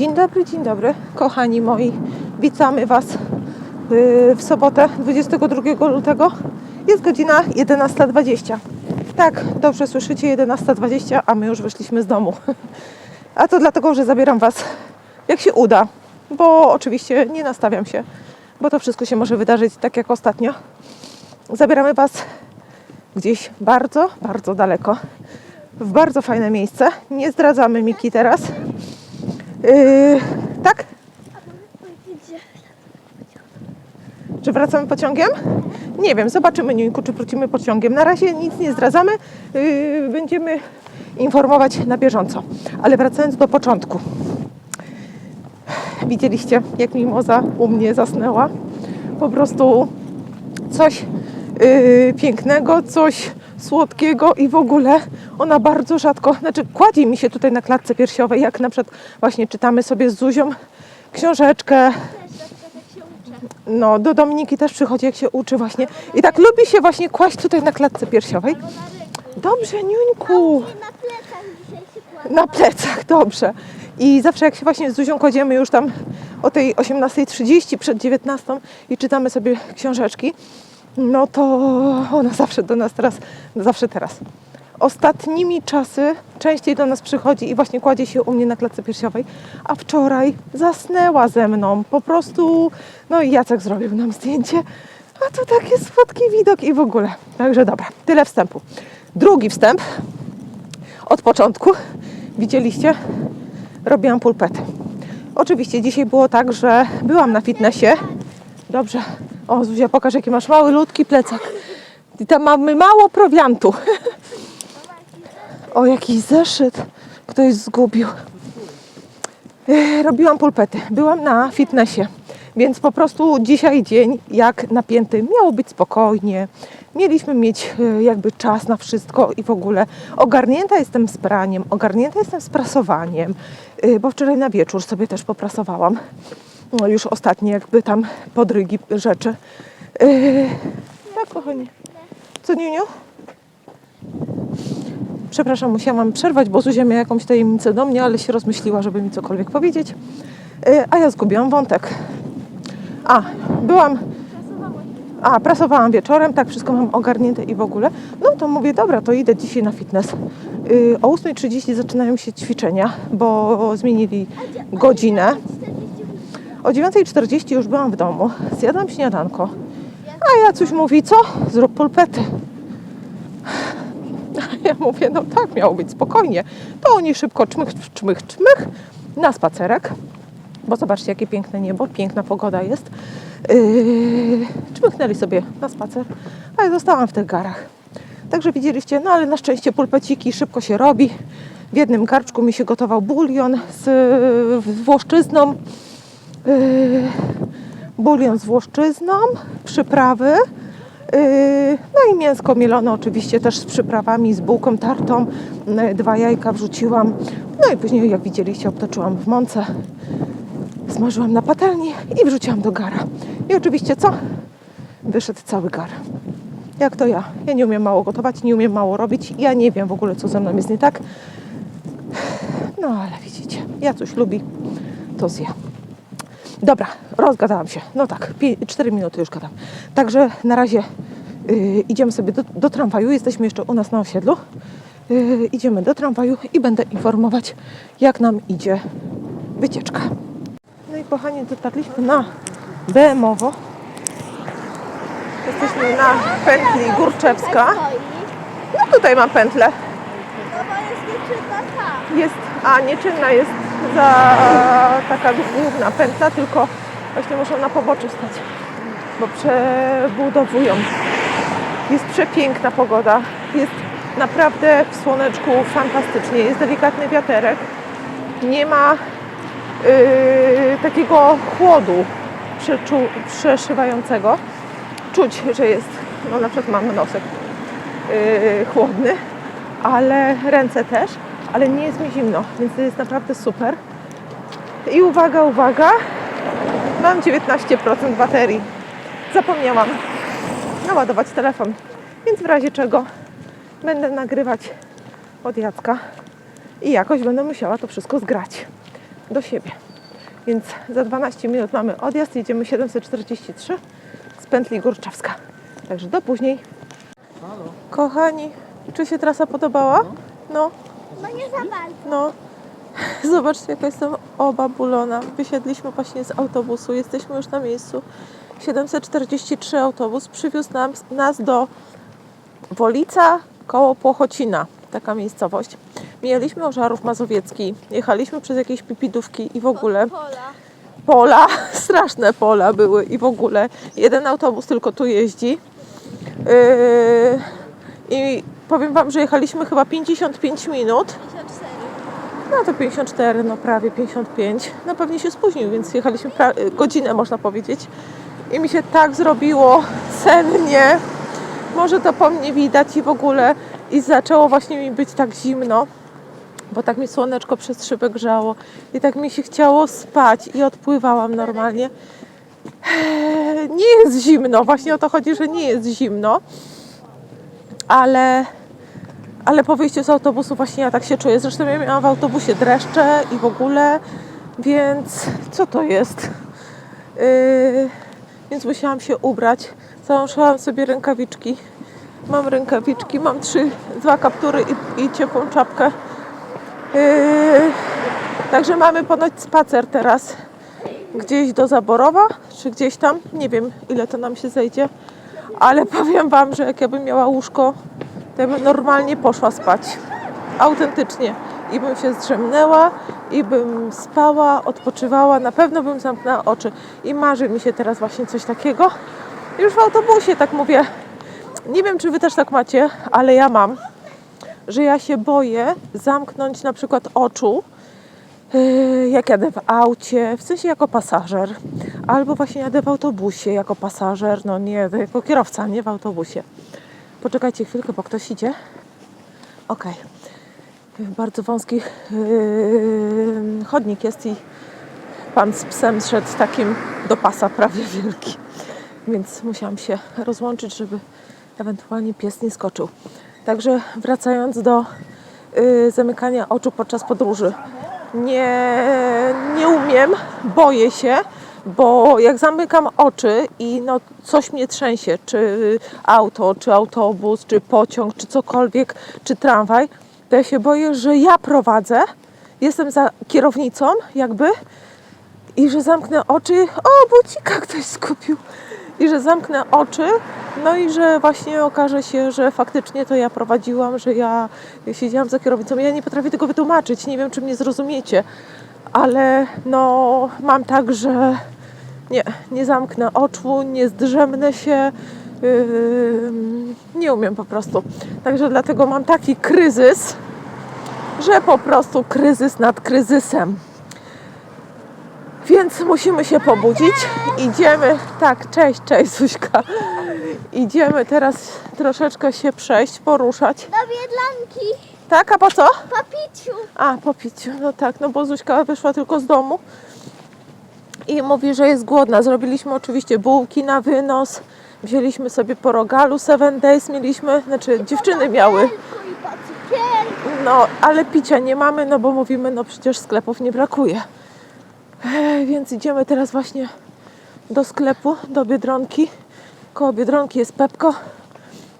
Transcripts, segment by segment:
Dzień dobry, dzień dobry, kochani moi. Witamy Was yy, w sobotę 22 lutego. Jest godzina 11.20. Tak, dobrze słyszycie, 11.20, a my już wyszliśmy z domu. A to dlatego, że zabieram Was jak się uda, bo oczywiście nie nastawiam się, bo to wszystko się może wydarzyć tak jak ostatnio. Zabieramy Was gdzieś bardzo, bardzo daleko, w bardzo fajne miejsce. Nie zdradzamy Miki teraz. Yy, tak? Czy wracamy pociągiem? Nie wiem, zobaczymy Niuńku, czy wrócimy pociągiem. Na razie nic nie zdradzamy. Yy, będziemy informować na bieżąco. Ale wracając do początku. Widzieliście, jak mimoza u mnie zasnęła? Po prostu coś yy, pięknego, coś słodkiego i w ogóle ona bardzo rzadko, znaczy kładzie mi się tutaj na klatce piersiowej, jak na przykład właśnie czytamy sobie z Zuzią książeczkę. No, do Dominiki też przychodzi, jak się uczy właśnie. I tak lubi się właśnie kłaść tutaj na klatce piersiowej. Dobrze, Niuńku. Na plecach dobrze. I zawsze jak się właśnie z Zuzią kładziemy już tam o tej 18.30 przed 19 i czytamy sobie książeczki, no to ona zawsze do nas teraz, zawsze teraz. Ostatnimi czasy częściej do nas przychodzi i właśnie kładzie się u mnie na klatce piersiowej, a wczoraj zasnęła ze mną. Po prostu, no i Jacek zrobił nam zdjęcie, a tu taki słodki widok i w ogóle. Także dobra, tyle wstępu. Drugi wstęp od początku. Widzieliście? Robiłam pulpety. Oczywiście dzisiaj było tak, że byłam na fitnessie. Dobrze. O, Zuzia, pokaż, jaki masz mały, ludki plecak. I tam mamy mało prowiantu. O, jakiś zeszyt. Ktoś zgubił. E, Robiłam pulpety. Byłam na fitnessie. Więc po prostu dzisiaj dzień jak napięty. Miało być spokojnie. Mieliśmy mieć e, jakby czas na wszystko i w ogóle ogarnięta jestem z praniem, ogarnięta jestem z prasowaniem, e, bo wczoraj na wieczór sobie też poprasowałam. No już ostatnie jakby tam podrygi rzeczy. E, Tak, kochanie. Co, Niuniu? Przepraszam, musiałam przerwać, bo Zuzia miała jakąś tajemnicę do mnie, ale się rozmyśliła, żeby mi cokolwiek powiedzieć. E, A ja zgubiłam wątek. A, byłam... A, pracowałam wieczorem, tak, wszystko mam ogarnięte i w ogóle. No to mówię, dobra, to idę dzisiaj na fitness. Yy, o 8.30 zaczynają się ćwiczenia, bo zmienili godzinę. O 9.40 już byłam w domu, zjadłam śniadanko. A Jacuś mówi, co? Zrób pulpety. A ja mówię, no tak, miało być spokojnie. To oni szybko czmych, czmych, czmych na spacerek. Bo zobaczcie, jakie piękne niebo, piękna pogoda jest. Yy, czmychnęli sobie na spacer, a ja zostałam w tych garach. Także widzieliście, no ale na szczęście pulpeciki szybko się robi. W jednym garczku mi się gotował bulion z yy, włoszczyzną. Yy, bulion z włoszczyzną, przyprawy. Yy, No i mięsko mielone oczywiście też z przyprawami, z bułką tartą. Yy, Dwa jajka wrzuciłam. No i później, jak widzieliście, obtoczyłam w mące. Smażyłam na patelni i wrzuciłam do gara. I oczywiście co? Wyszedł cały gar. Jak to ja? Ja nie umiem mało gotować, nie umiem mało robić. Ja nie wiem w ogóle, co ze mną jest nie tak. No ale widzicie, ja coś lubi, to zje. Dobra, rozgadałam się. No tak, 4 minuty już gadam. Także na razie yy, idziemy sobie do, do tramwaju. Jesteśmy jeszcze u nas na osiedlu. Yy, idziemy do tramwaju i będę informować, jak nam idzie wycieczka. No i kochani, dotarliśmy na Bemowo. Jesteśmy na pętli Górczewska. No tutaj mam pętlę. No. Jest, a nieczynna jest za taka główna pętla, tylko właśnie muszą na poboczu stać, bo przebudowują. Jest przepiękna pogoda. Jest naprawdę w słoneczku fantastycznie. Jest delikatny wiaterek. Nie ma yy, takiego chłodu przeszywającego. Czuć, że jest, no na przykład mam nosek yy, chłodny, ale ręce też, ale nie jest mi zimno, więc to jest naprawdę super. I uwaga, uwaga, mam 19% baterii. Zapomniałam naładować telefon, więc w razie czego będę nagrywać od Jacka i jakoś będę musiała to wszystko zgrać. do siebie. Więc za 12 minut mamy odjazd, jedziemy 743 z pętli Górczewska. Także do później. Kochani, czy się trasa podobała? No, No nie za bardzo. no. Zobaczcie, jaka jestem obabulona. Wysiedliśmy właśnie z autobusu, jesteśmy już na miejscu. 743 autobus przywiózł nam, nas do Wolica koło Płochocina, taka miejscowość. Mijaliśmy Ożarów Mazowiecki, jechaliśmy przez jakieś pipidówki i w ogóle Pola. pola, straszne pola były i w ogóle jeden autobus tylko tu jeździ. Yy, I powiem Wam, że jechaliśmy chyba 55 minut. 54. No to 54, no prawie 55. No pewnie się spóźnił, więc jechaliśmy godzinę, można powiedzieć. I mi się tak zrobiło sennie. Może to po mnie widać i w ogóle. I zaczęło właśnie mi być tak zimno, bo tak mi słoneczko przez szybę grzało. I tak mi się chciało spać i odpływałam normalnie. Eee, Nie jest zimno, właśnie o to chodzi, że nie jest zimno. Ale ale po wyjściu z autobusu właśnie ja tak się czuję. Zresztą ja miałam w autobusie dreszcze i w ogóle, więc co to jest? Yy, więc musiałam się ubrać. Założyłam sobie rękawiczki. Mam rękawiczki, mam trzy, dwa kaptury i, i ciepłą czapkę. Yy, także mamy ponoć spacer teraz gdzieś do Zaborowa, czy gdzieś tam. Nie wiem, ile to nam się zejdzie. Ale powiem Wam, że jak ja bym miała łóżko, to ja bym normalnie poszła spać. Autentycznie. I bym się zdrzemnęła, i bym spała, odpoczywała, na pewno bym zamknęła oczy. I marzy mi się teraz właśnie coś takiego. Już w autobusie tak mówię. Nie wiem, czy Wy też tak macie, ale ja mam, że ja się boję zamknąć na przykład oczu, Yy, jak jadę w aucie, w sensie jako pasażer, albo właśnie jadę w autobusie jako pasażer, no nie, jako kierowca, nie w autobusie. Poczekajcie chwilkę, bo ktoś idzie. Okej. Bardzo wąski yy, chodnik jest i pan z psem szedł takim do pasa prawie wielki. Więc musiałam się rozłączyć, żeby ewentualnie pies nie skoczył. Także wracając do yy, zamykania oczu podczas podróży. Nie, nie umiem, boję się, bo jak zamykam oczy i no coś mnie trzęsie, czy auto, czy autobus, czy pociąg, czy cokolwiek, czy tramwaj, to ja się boję, że ja prowadzę, jestem za kierownicą jakby i że zamknę oczy, o bucika ktoś skupił, i że zamknę oczy, no i że właśnie okaże się, że faktycznie to ja prowadziłam, że ja siedziałam za kierownicą. Ja nie potrafię tego wytłumaczyć, nie wiem czy mnie zrozumiecie, ale no mam tak, że nie, nie zamknę oczu, nie zdrzemnę się, yy, nie umiem po prostu. Także dlatego mam taki kryzys, że po prostu kryzys nad kryzysem. Więc musimy się pobudzić. Idziemy, tak, cześć, cześć Zuśka. Idziemy teraz troszeczkę się przejść, poruszać. Do Biedlanki. Tak, a po co? Papiciu. A, po piciu, no tak, no bo Zuśka wyszła tylko z domu i mówi, że jest głodna. Zrobiliśmy oczywiście bułki na wynos, wzięliśmy sobie po rogalu Seven Days, mieliśmy, znaczy dziewczyny miały, po no ale picia nie mamy, no bo mówimy, no przecież sklepów nie brakuje. Więc idziemy teraz właśnie do sklepu, do Biedronki. Koło Biedronki jest Pepko,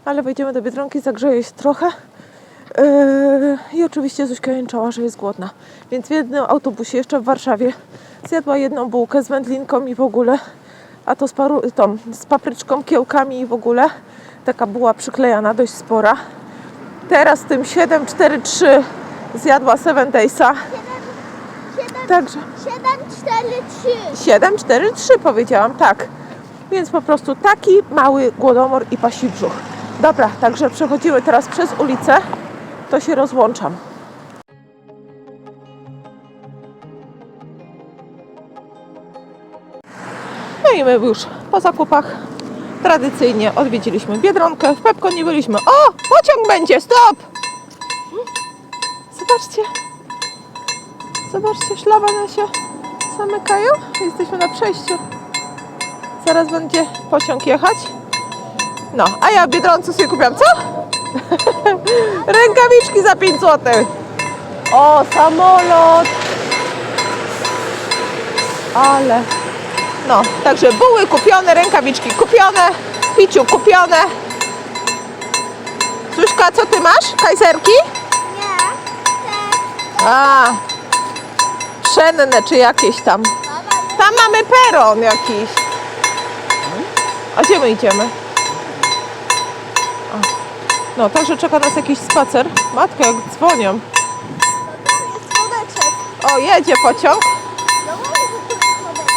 ale wejdziemy do Biedronki, zagrzeje się trochę. Yy, I oczywiście Zuśka jęczała, że jest głodna. Więc w jednym autobusie jeszcze w Warszawie zjadła jedną bułkę z wędlinką i w ogóle, a to z, paru, tą, z papryczką, kiełkami i w ogóle. Taka była przyklejana, dość spora. Teraz tym 743 zjadła Seven Daysa. 7, Także 7, 4, 3. 743 powiedziałam, tak. Więc po prostu taki mały głodomor i pasi brzuch. Dobra, także przechodzimy teraz przez ulicę. To się rozłączam. No i my już po zakupach tradycyjnie odwiedziliśmy Biedronkę. W Pepko nie byliśmy. O, pociąg będzie, stop! Zobaczcie. Zobaczcie, szlabany się zamykają. Jesteśmy na przejściu. Zaraz będzie pociąg jechać. No, a ja w Biedronce sobie kupiłam, co? Rękawiczki za 5 zł. O, samolot. Ale no, także buły kupione, rękawiczki kupione, piciu kupione. Zuśka, co ty masz? Kajzerki? Nie. A, pszenne czy jakieś tam. Tam mamy peron jakiś. A gdzie my idziemy? No, także czeka nas jakiś spacer. Matko, jak dzwonią. to słodeczek. O, jedzie pociąg. No mówię, że tu jest słodeczek.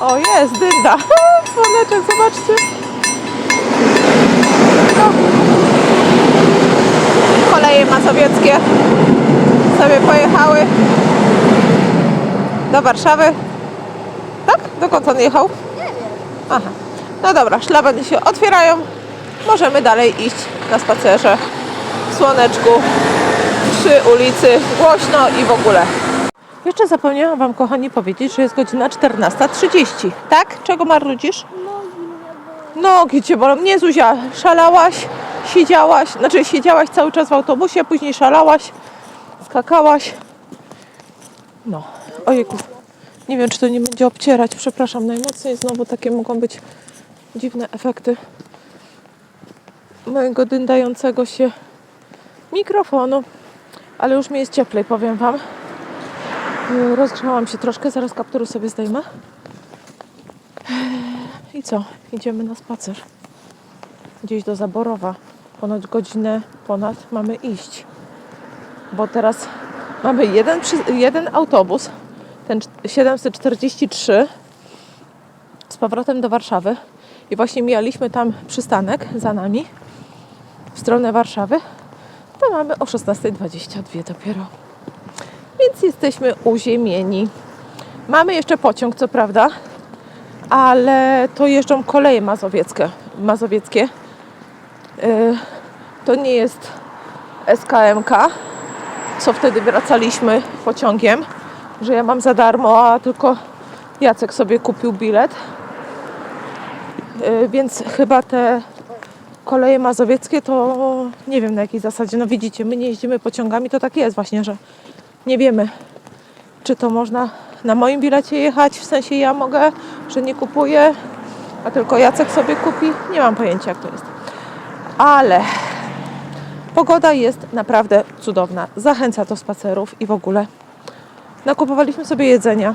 O, jest, dynda. Dzwoneczek, zobaczcie. No. Koleje mazowieckie sobie pojechały do Warszawy. Tak? Dokąd on jechał? Nie wiem. Aha. No dobra, szlabany się otwierają. Możemy dalej iść na spacerze w słoneczku, przy ulicy, głośno i w ogóle. Jeszcze zapomniałam Wam, kochani, powiedzieć, że jest godzina 14.30. Tak? Czego marudzisz? Nogi Cię bolą. Nie, Zuzia, szalałaś, siedziałaś, znaczy siedziałaś cały czas w autobusie, później szalałaś, skakałaś. No, ojejku. Nie wiem, czy to nie będzie obcierać, przepraszam najmocniej. Znowu takie mogą być dziwne efekty mojego dyndającego się mikrofonu. Ale już mi jest cieplej, powiem Wam. Yy, Rozgrzałam się troszkę, zaraz kaptury sobie zdejmę. I co? Idziemy na spacer. Gdzieś do Zaborowa. Ponad godzinę ponad mamy iść. Bo teraz mamy jeden, jeden autobus, ten cz- 743 z powrotem do Warszawy. I właśnie mijaliśmy tam przystanek za nami w stronę Warszawy. To mamy o 16.22 dopiero. Więc jesteśmy uziemieni. Mamy jeszcze pociąg, co prawda, ale to jeżdżą koleje mazowieckie. mazowieckie. Yy, To nie jest SKMK, co wtedy wracaliśmy pociągiem, że ja mam za darmo, a tylko Jacek sobie kupił bilet. Yy, Więc chyba te koleje mazowieckie to nie wiem na jakiej zasadzie. No widzicie, my nie jeździmy pociągami, to tak jest właśnie, że nie wiemy czy to można na moim bilecie jechać, w sensie ja mogę, że nie kupuję, a tylko Jacek sobie kupi. Nie mam pojęcia, jak to jest. Ale pogoda jest naprawdę cudowna. Zachęca do spacerów i w ogóle. Nakupowaliśmy sobie jedzenia.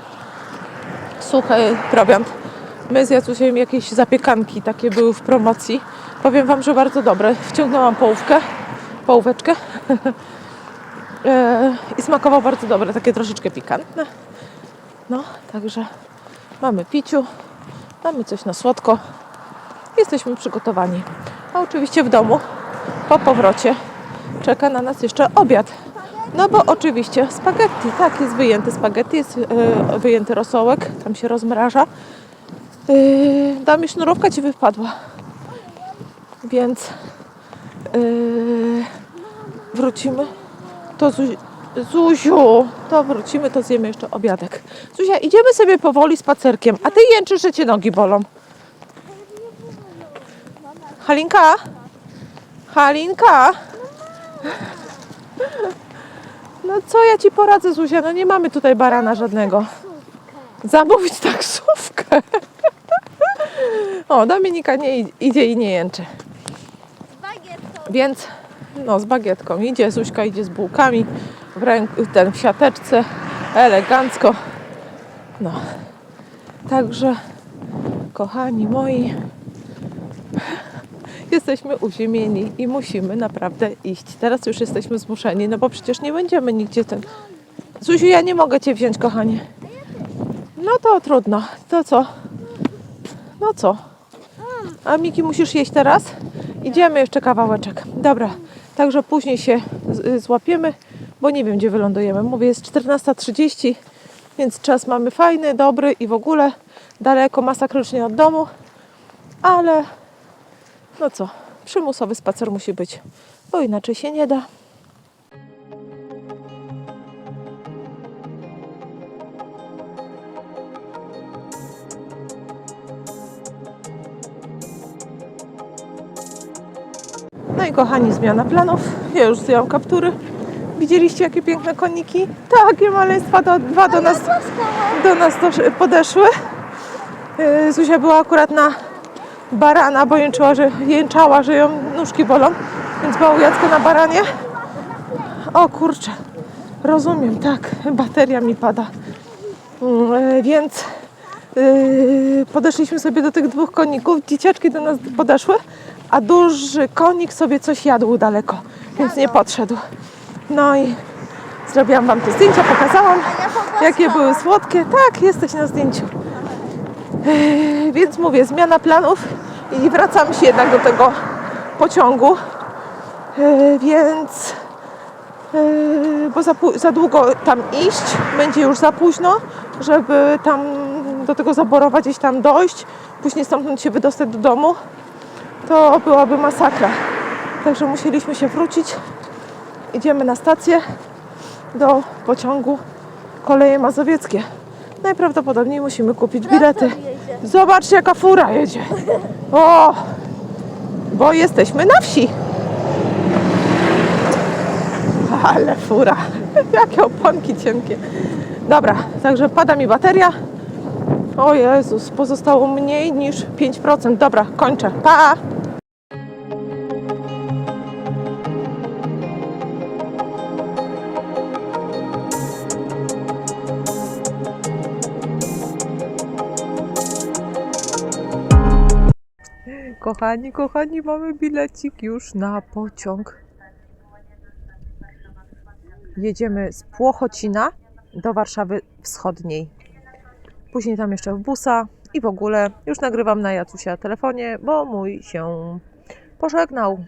Suchy prowiant. My z Jacusiem jakieś zapiekanki takie były w promocji. Powiem Wam, że bardzo dobre. Wciągnęłam połówkę, połóweczkę. E, i smakował bardzo dobre, takie troszeczkę pikantne. No, także mamy piciu, mamy coś na słodko. Jesteśmy przygotowani. A oczywiście w domu po powrocie czeka na nas jeszcze obiad. No bo oczywiście spaghetti, tak, jest wyjęty spaghetti, jest e, wyjęty rosołek, tam się rozmraża. Yy, dam mi sznurówka ci wypadła. Więc yy, wrócimy to Zu... Zuziu, to wrócimy, to zjemy jeszcze obiadek. Zuzia, idziemy sobie powoli spacerkiem, a ty jęczysz, że cię nogi bolą. Halinka? Halinka? No co ja ci poradzę, Zuzia? No nie mamy tutaj barana żadnego. Zamówić taksówkę. O, Dominika nie id- idzie i nie jęczy. Więc no z bagietką idzie, Zuśka idzie z bułkami w ręku, ten w siateczce, elegancko. No. Także kochani moi, jesteśmy uziemieni i musimy naprawdę iść. Teraz już jesteśmy zmuszeni, no bo przecież nie będziemy nigdzie ten. Zuziu, ja nie mogę cię wziąć, kochanie. No to trudno. To co? No co? A Miki, musisz jeść teraz? Idziemy jeszcze kawałeczek. Dobra, także później się z- złapiemy, bo nie wiem, gdzie wylądujemy. Mówię, jest 14.30, więc czas mamy fajny, dobry i w ogóle daleko masakrycznie od domu, ale no co, przymusowy spacer musi być, bo inaczej się nie da. I kochani, zmiana planów. Ja już zdjęłam kaptury, Widzieliście, jakie piękne koniki? Takie maleństwa, do, dwa do nas, do nas podeszły. Yy, Zuzia była akurat na barana, bo jęczyła, że, jęczała, że ją nóżki bolą, więc była u Jacka na baranie. O kurczę, rozumiem, tak, bateria mi pada. Mm, e, Więc yy, podeszliśmy sobie do tych dwóch koników, dzieciaczki do nas podeszły, a duży konik sobie coś jadł daleko, więc nie podszedł. No i zrobiłam Wam te zdjęcia, pokazałam, jakie były słodkie. Tak, jesteś na zdjęciu. Yy, Więc mówię, zmiana planów i wracamy się jednak do tego pociągu. Yy, Więc Yy, bo za, za długo tam iść, będzie już za późno, żeby tam do tego zaborowa gdzieś tam dojść, później stamtąd się wydostać do domu, to byłaby masakra. Także musieliśmy się wrócić. Idziemy na stację do pociągu Koleje Mazowieckie. Najprawdopodobniej musimy kupić bilety. Zobaczcie, jaka fura jedzie. O! Bo jesteśmy na wsi. Ale fura. Jakie oponki cienkie. Dobra, także pada mi bateria. O Jezus, pozostało mniej niż 5%. Dobra, kończę. Pa! Kochani, kochani, mamy bilecik już na pociąg. Jedziemy z Płochocina do Warszawy Wschodniej. Później tam jeszcze w busa i w ogóle już nagrywam na Jacusia telefonie, bo mój się pożegnał.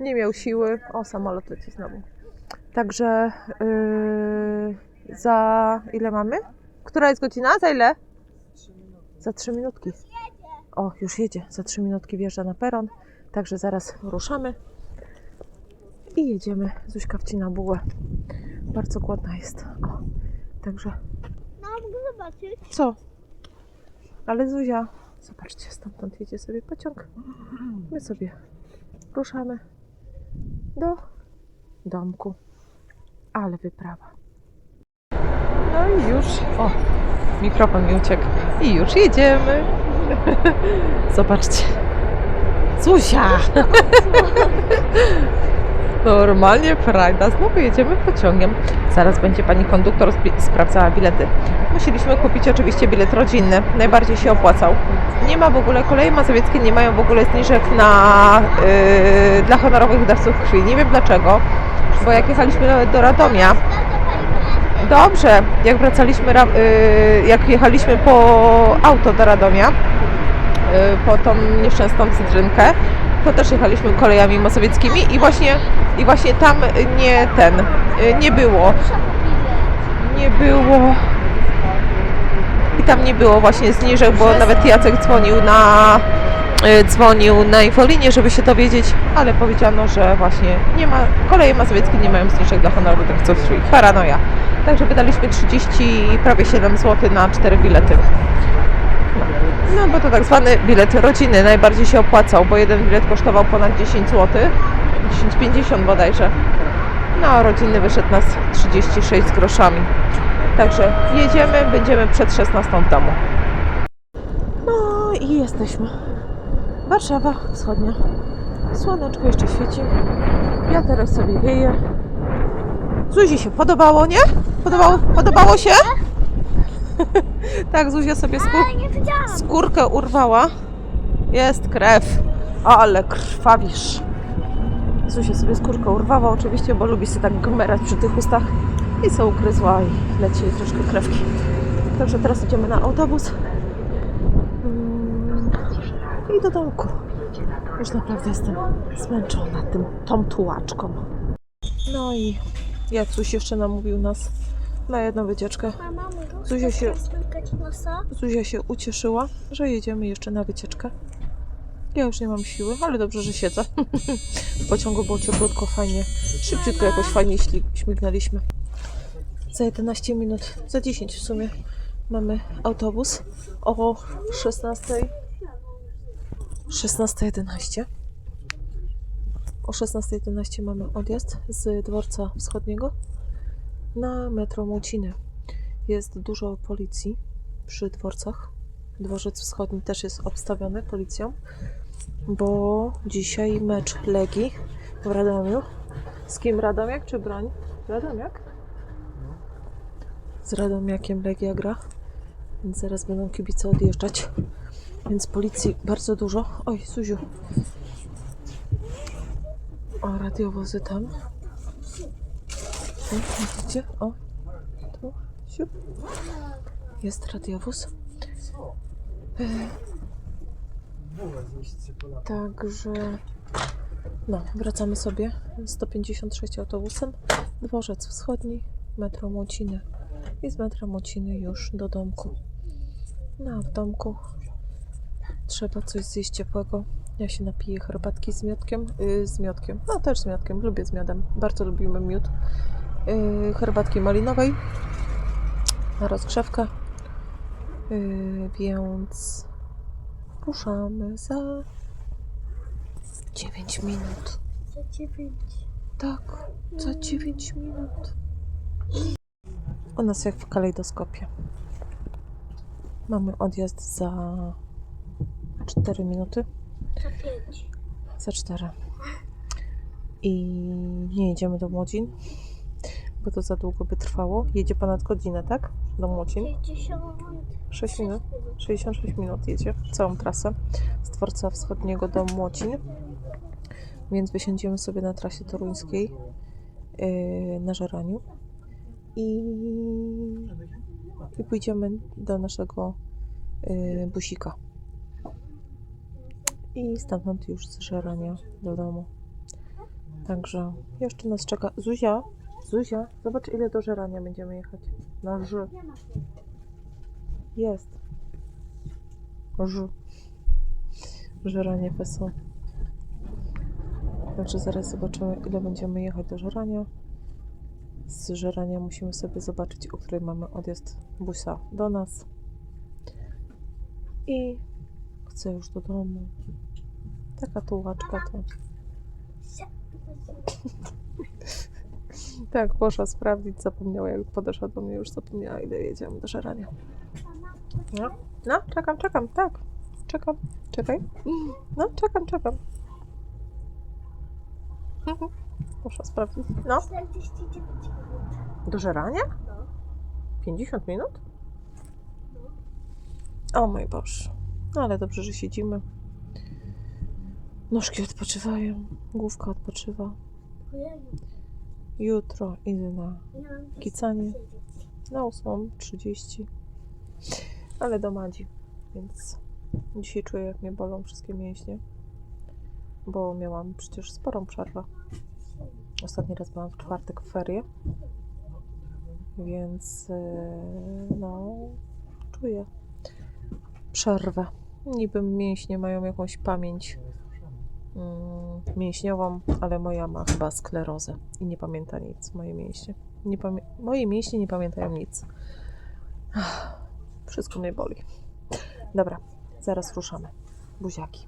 Nie miał siły. O, samolot leci znowu. Także yy, za ile mamy? Która jest godzina? Za ile? Za trzy minutki. O, już jedzie. Za trzy minutki wjeżdża na peron. Także zaraz ruszamy i jedziemy. Zuśka wcina bułę. Bardzo głodna jest. O, także zobaczyć. co? Ale Zuzia, zobaczcie, stamtąd jedzie sobie pociąg. My sobie ruszamy do domku. Ale wyprawa. No i już. O, mikrofon mi uciekł. I już jedziemy. Zobaczcie. Zuzia! Normalnie frajda. Znowu jedziemy pociągiem. Zaraz będzie pani konduktor sprawdzała bilety. Musieliśmy kupić oczywiście bilet rodzinny. Najbardziej się opłacał. Nie ma w ogóle, koleje mazowieckie nie mają w ogóle zniżek na, yy, dla honorowych dawców krwi. Nie wiem dlaczego, bo jak jechaliśmy nawet do Radomia, Dobrze, jak wracaliśmy, ra- y, jak jechaliśmy po auto do Radomia, y, po tą nieszczęsną cytrynkę, to też jechaliśmy kolejami masowieckimi i właśnie, i właśnie tam nie ten, y, nie było, nie było i tam nie było właśnie zniżek, bo nawet Jacek dzwonił na y, dzwonił na infolinię, żeby się dowiedzieć, ale powiedziano, że właśnie nie ma, koleje mazowieckie nie mają zniżek dla honorowych dawców krwi. Paranoja. Także wydaliśmy 30, prawie 7 zł na 4 bilety. No. bo to tak zwany bilet rodziny najbardziej się opłacał, bo jeden bilet kosztował ponad 10 zł, 10,50 bodajże. No a rodzinny wyszedł nas 36 z groszami. Także jedziemy, będziemy przed 16 w domu. No i jesteśmy. Warszawa Wschodnia. Słoneczko jeszcze świeci. Wiaterek sobie wieje. Zuzi się podobało, nie? Podobało, podobało się? tak, Zuzia sobie skór, Ale nie widziałam. skórkę urwała. Jest krew, ale krwawisz. Zuzia sobie skórkę urwała oczywiście, bo lubi sobie tak gmerać przy tych ustach i co ugryzła i leci jej troszkę krewki. Także teraz idziemy na autobus i do domku. Już naprawdę jestem zmęczona tym, tą tułaczką. No i Jacuś jeszcze namówił nas na jedną wycieczkę. Mama, Zuzia się-? Zuzia się ucieszyła, że jedziemy jeszcze na wycieczkę. Ja już nie mam siły, ale dobrze, że siedzę. w pociągu było cieplutko, fajnie. Szybciutko jakoś fajnie śmignęliśmy. Za 11 minut, za 10 w sumie mamy autobus o 16. 16.11. O o 16.11 mamy odjazd z dworca wschodniego na metro Młociny. Jest dużo policji przy dworcach. Dworzec wschodni też jest obstawiony policją, bo dzisiaj mecz Legii w Radomiu. Z kim Radomiak czy Broń? Radomiak? Z Radomiakiem Legia gra, więc zaraz będą kibice odjeżdżać. Więc policji bardzo dużo. Oj, Suziu. O, radiowozy tam. O, widzicie? O, tu, siup. Jest radiowóz. E, Także, no, wracamy sobie 156 autobusem. Dworzec Wschodni, metro Młociny. I z metra Młociny już do domku. No, a w domku trzeba coś zjeść ciepłego. Ja się napiję herbatki z miodkiem. Yy, z miodkiem. No też z miodkiem. Lubię z miodem. Bardzo lubimy miód. Yy, herbatki malinowej. Na rozgrzewkę. Yy, więc ruszamy za 9 minut. Za dziewięć. Tak, za 9 minut. U nas jak w kalejdoskopie. Mamy odjazd za 4 minuty. Za pięć. Za 4. I nie jedziemy do Młodzin, bo to za długo by trwało. Jedzie ponad godzinę, tak? Do. Pięćdziesiąt 6 minut. 66 minut jedzie całą trasę z dworca wschodniego do Młocin. Więc wysiądziemy sobie na trasie toruńskiej yy, na Żeraniu i, i pójdziemy do naszego yy, busika. I stamtąd już z Żerania do domu. Także jeszcze nas czeka. Zuzia, Zuzia, zobacz ile do Żerania będziemy jechać. Na Ż. Jest. Ż. Żeranie PESO. Także zaraz zobaczymy, ile będziemy jechać do Żerania. Z Żerania musimy sobie zobaczyć, o której mamy odjazd busa do nas. I chcę już do domu. Taka tułaczka to. Tak, poszła sprawdzić, zapomniała, jak podeszła do mnie, już zapomniała, ile jedziemy do Żerania. No, no, czekam, czekam, tak. Czekam, czekaj. No, czekam, czekam. Muszę sprawdzić. No, 49 minut. do żerania? No. 50 minut? O mój Boże. No ale dobrze, że siedzimy. Nóżki odpoczywają, główka odpoczywa. Ojej, Jutro idę na Kicanie. na 8.30. Ale do Madzi, więc dzisiaj czuję, jak mnie bolą wszystkie mięśnie. Bo miałam przecież sporą przerwę. Ostatni raz byłam w czwartek w ferie. Więc yy, no, czuję przerwę. Niby mięśnie mają jakąś pamięć mięśniową, ale moja ma chyba sklerozę i nie pamięta nic, moje mięśnie. Nie pamię- moje mięśnie nie pamiętają nic. Wszystko mnie boli. Dobra, zaraz ruszamy. Buziaki.